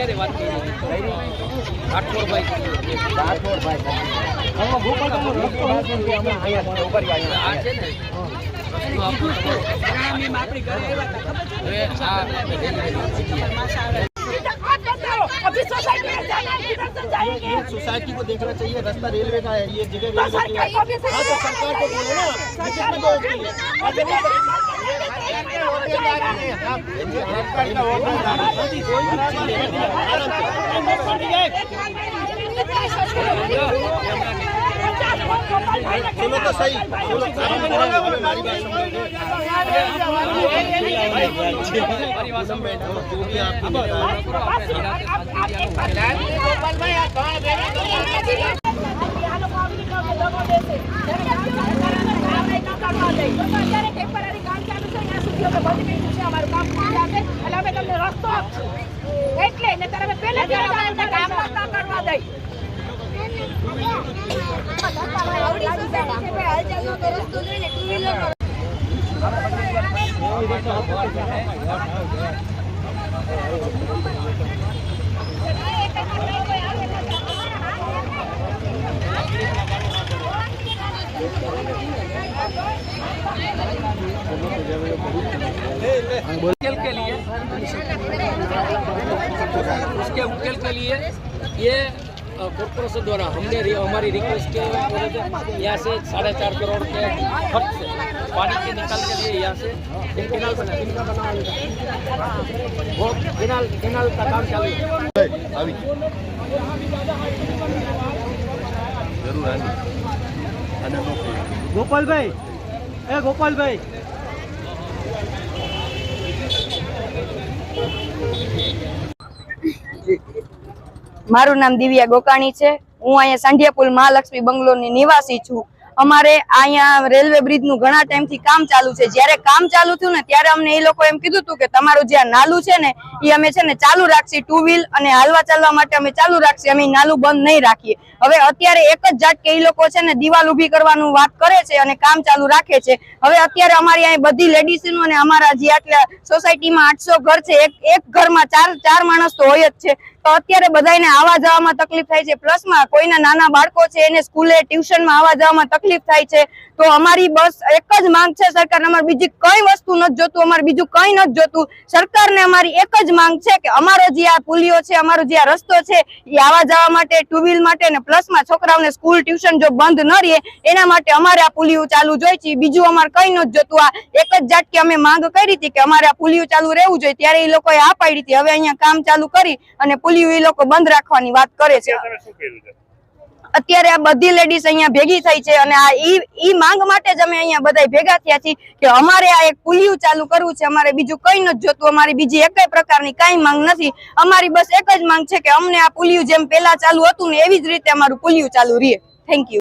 યારે વાત કરી રાઠોડભાઈ. આ છે ને. હવે આ अभी सोसाइटी में जाना है किधर से जाएंगे सोसाइटी को देखना चाहिए रास्ता रेलवे का है ये जगह तो रेलवे की सरकार है। को भी हाँ तो सरकार को बोलो ना किसमें दो उसके लिए अभी भी सरकार सरकारी का वोट બોલો તો સહી બોલો મારી એટલે ને તારે પહેલા કામ કરતા કરવા દઈ. उकेल के लिए उसके उकेल के लिए ये अ, कॉर्पोरेशन द्वारा हमने रि- हमारी रिक्वेस्ट के वजह से यहाँ से साढ़े चार करोड़ के खर्च से पानी के निकाल के लिए यहाँ से एक केनाल बना इनका बना वो केनाल केनाल का काम चालू है આવી જરૂર આવી અને મોકલો ગોપાલભાઈ એ ગોપાલભાઈ મારું નામ દિવ્યા ગોકાણી છે. હું અહીંયા સાંઢિયાપુલ મહાલક્ષ્મી બંગલો નિવાસી છું. અમારે અહીંયા રેલવે બ્રિજનું ઘણા ટાઈમથી કામ ચાલુ છે. જ્યારે કામ ચાલુ થયું ને ત્યારે અમને એ લોકો એમ કીધું હતું કે તમારું જે નાલું છે ને એ અમે છે ને ચાલુ રાખશી ટુ વ્હીલ અને હાલવા ચાલવા માટે અમે ચાલુ રાખશી. અમે નાલું બંધ નહીં રાખીએ. હવે અત્યારે એક જ જાત કે એ લોકો છે ને દિવાલ ઊભી કરવાનું વાત કરે છે અને કામ ચાલુ રાખે છે. હવે અત્યારે અમારી અહીં બધી લેડીઝ અને અમારા જે આટલા સોસાયટીમાં આઠસો ઘર છે, એક એક ઘરમાં ચાર ચાર માણસ તો હોય જ છે. તો અત્યારે બધાને આવા જવામાં તકલીફ થાય છે. પ્લસમાં કોઈના નાના બાળકો છે, એને સ્કૂલે, ટ્યુશનમાં આવા જવામાં તકલીફ થાય છે. તો અમારી બસ એક જ માંગ છે સરકાર અમારે બીજી કઈ વસ્તુ નથી જોતું, અમારે બીજું કઈ નથી જોતું. સરકારને અમારી એક જ માંગ છે કે અમારો જે આ પુલિયો છે, અમારો જે આ રસ્તો છે, એ આવા જવા માટે ટુ વ્હીલ માટે અને પ્લસમાં છોકરાઓને સ્કૂલ, ટ્યુશન જો બંધ ન રહે, એના માટે અમારે આ પુલિયું ચાલુ જોઈએ છે. બીજું અમારે કઈ નથી જોતું. આ એક જ જાત કે અમે માંગ કરી હતી કે અમારે આ પુલિયું ચાલુ રહેવું જોઈએ. ત્યારે એ લોકોએ આ પાડી હતી. હવે અહીંયા કામ ચાલુ કરી અને પુલિયું એ લોકો બંધ રાખવાની વાત કરે છે. અત્યારે આ બધી લેડીઝ અહીંયા ભેગી થઈ છે અને આ ઈ ઈ માંગ માટે જ અમે અહીંયા બધા ભેગા થયા છીએ કે અમારે આ એક પુલિયું ચાલુ કરવું છે અમારે બીજું કઈ નથી જોતું અમારી બીજી એક પ્રકારની કાંઈ માંગ નથી. અમારી બસ એક જ માંગ છે કે અમને આ પુલિયું જેમ પેલા ચાલુ હતું ને એવી જ રીતે અમારું પુલિયું ચાલુ રહે. Thank you